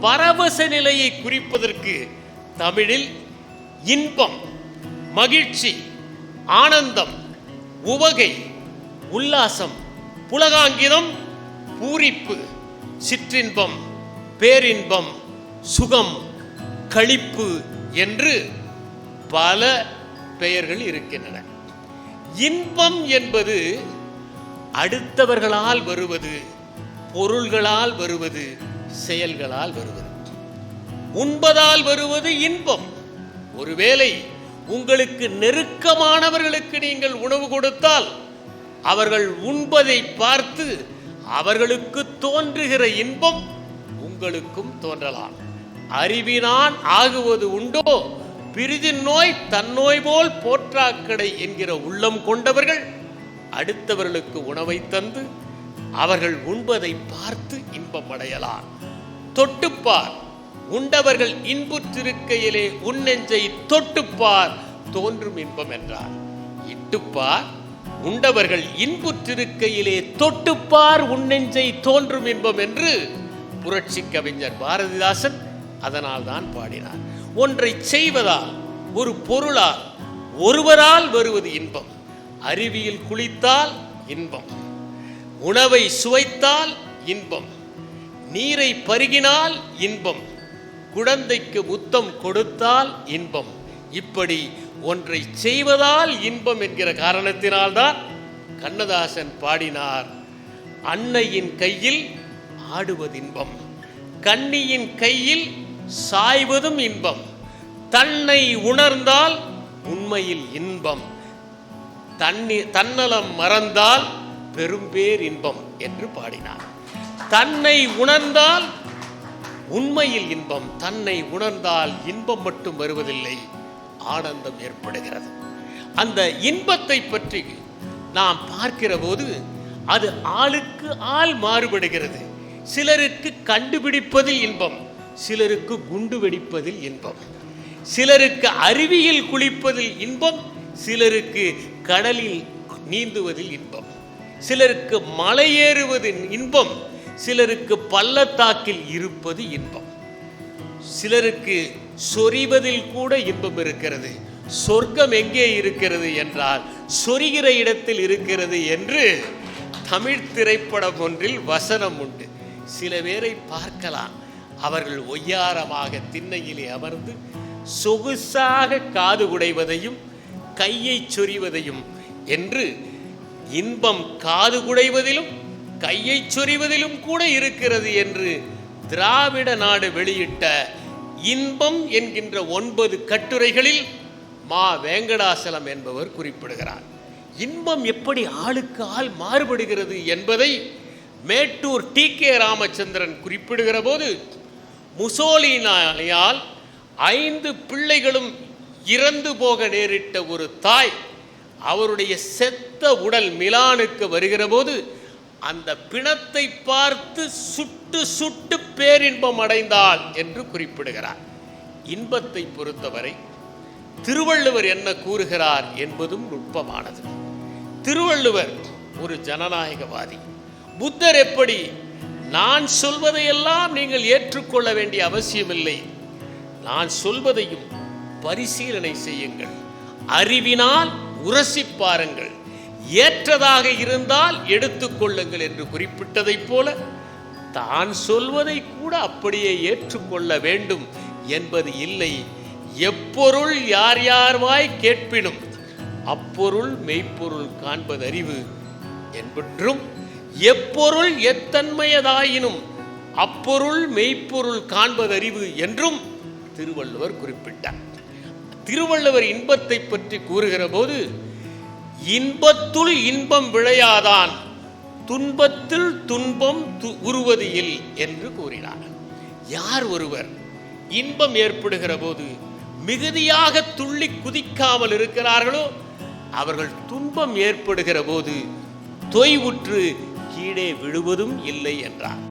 பரவச நிலையை குறிப்பதற்கு தமிழில் இன்பம் மகிழ்ச்சி ஆனந்தம் உவகை உல்லாசம் புலகாங்கிதம் பூரிப்பு சிற்றின்பம் பேரின்பம் சுகம் களிப்பு என்று பல பெயர்கள் இருக்கின்றன. இன்பம் என்பது அடுத்தவர்களால் வருவது பொருள்களால் வருவது செயல்களால் வருவது உண்பதால் வருவது இன்பம். ஒருவேளை உங்களுக்கு நெருக்கமானவர்களுக்கு நீங்கள் உணவு கொடுத்தால் அவர்கள் உண்பதை பார்த்து அவர்களுக்கு தோன்றுகிற இன்பம் உங்களுக்கும் தோன்றலாம். அறிவினான் ஆகுவது உண்டோ? பிரிதின் நோய் தன்னோய் போல் போற்றாக்கடை என்கிற உள்ளம் கொண்டவர்கள் அடுத்தவர்களுக்கு உணவை தந்து அவர்கள் உண்பதை பார்த்து இன்பமடையலாம் தொட்டுப்பார். உண்டவர்கள் இன்புற்றிருக்கையிலே உன்னெஞ்சை தொட்டுப்பார். தோன்றும் இன்பம் என்றார். இட்டுப்பார். உண்டவர்கள் இன்புற்றிருக்கையிலே தொட்டுப்பார். உன்னெஞ்சை தோன்றும் இன்பம் என்று புரட்சி கவிஞர் பாரதிதாசன் அதனால் தான் பாடினார். ஒன்றை செய்வதால் ஒரு பொருளால் ஒருவரால் வருவது இன்பம். அருவியில் குளித்தால் இன்பம். உணவை சுவைத்தால் இன்பம். நீரை பருகினால் இன்பம் குழந்தைக்கு முத்தம் கொடுத்தால் இன்பம். இப்படி ஒன்றை செய்வதால் இன்பம் என்கிற காரணத்தினால்தான் கண்ணதாசன் பாடினார் அன்னையின் கையில் ஆடுவது இன்பம் கண்ணியின் கையில் சாய்வதும் இன்பம் தன்னை உணர்ந்தால் உண்மையில் இன்பம் தன்னி தன்னலம் மறந்தால் பெரும்பேர் இன்பம் என்று பாடினார். தன்னை உணர்ந்தால் உண்மையில் இன்பம் தன்னை உணர்ந்தால் இன்பம் மட்டும் வருவதில்லை ஆனந்தம் ஏற்படுகிறது. அந்த இன்பத்தை பற்றி நாம் பார்க்கிற போது அது ஆளுக்கு ஆள் மாறுபடுகிறது. சிலருக்கு கண்டுபிடிப்பதில் இன்பம் சிலருக்கு குண்டு வெடிப்பதில் இன்பம். சிலருக்கு அருவியில் குளிப்பதில் இன்பம் சிலருக்கு கடலில் நீந்துவதில் இன்பம். சிலருக்கு மலையேறுவதின் இன்பம் சிலருக்கு பள்ளத்தாக்கில் இருப்பது இன்பம். சிலருக்கு சொரிவதில் கூட இன்பம் இருக்கிறது. சொர்க்கம் எங்கே இருக்கிறது என்றால் சொரிகிற இடத்தில் இருக்கிறது என்று தமிழ் திரைப்படம் ஒன்றில் வசனம் உண்டு. சில பேரை பார்க்கலாம். அவர்கள் ஒய்யாரமாக திண்ணையிலே அமர்ந்து சொகுசாக காது குடைவதையும் கையை சொறிவதையும் என்று இன்பம் காது குடைவதிலும் கையை சொறிவதிலும் கூட இருக்கிறது என்று திராவிட நாடு வெளியிட்ட இன்பம் என்கின்ற ஒன்பது கட்டுரைகளில் மா வேங்கடாசலம் என்பவர் குறிப்பிடுகிறார். இன்பம் எப்படி ஆளுக்கு ஆள் மாறுபடுகிறது என்பதை மேட்டூர் டி கே ராமச்சந்திரன் குறிப்பிடுகிற போது முசோலினாலியால் ஐந்து பிள்ளைகளும் இறந்து போக நேரிட்ட ஒரு தாய் அவருடைய செத்த உடல் மிலானுக்கு வருகிற போது அந்த பிணத்தை பார்த்து சுட்டு சுட்டு பேரின்பம் அடைந்தாள் என்று குறிப்பிடுகிறார். இன்பத்தை பொறுத்தவரை திருவள்ளுவர் என்ன கூறுகிறார் என்பதும் நுட்பமானது. திருவள்ளுவர் ஒரு ஜனநாயகவாதி. புத்தர் எப்படி நான் சொல்வதையெல்லாம் நீங்கள் ஏற்றுக்கொள்ள வேண்டிய அவசியமில்லை. நான் சொல்வதையும் பரிசீலனை செய்யுங்கள். அறிவினால் உரசி பாருங்கள். ஏற்றதாக இருந்தால் எடுத்துக்கொள்ளுங்கள் என்று குறிப்பிட்டதைப் போல தான் சொல்வதை கூட அப்படியே ஏற்றுக்கொள்ள வேண்டும் என்பது இல்லை. எப்பொருள் யார் யார்வாய் கேட்பினும் அப்பொருள் மெய்ப்பொருள் காண்பது அறிவு என்பற்றும் எப்பொருள் எத்தன்மையதாயினும் அப்பொருள் மெய்ப்பொருள் காண்பதறிவு என்றும் திருவள்ளுவர் குறிப்பிட்டார். திருவள்ளுவர் இன்பத்தை பற்றி கூறுகிற போது இன்பத்துள் இன்பம் விளையாதான் துன்பத்தில் துன்பம் து- உருவது இல் என்று கூறினார். யார் ஒருவர் இன்பம் ஏற்படுகிற போது மிகுதியாக துள்ளி குதிக்காமல் இருக்கிறார்களோ அவர்கள் துன்பம் ஏற்படுகிற போது தொய்வுற்று கீழே விழுவதும் இல்லை என்றார்.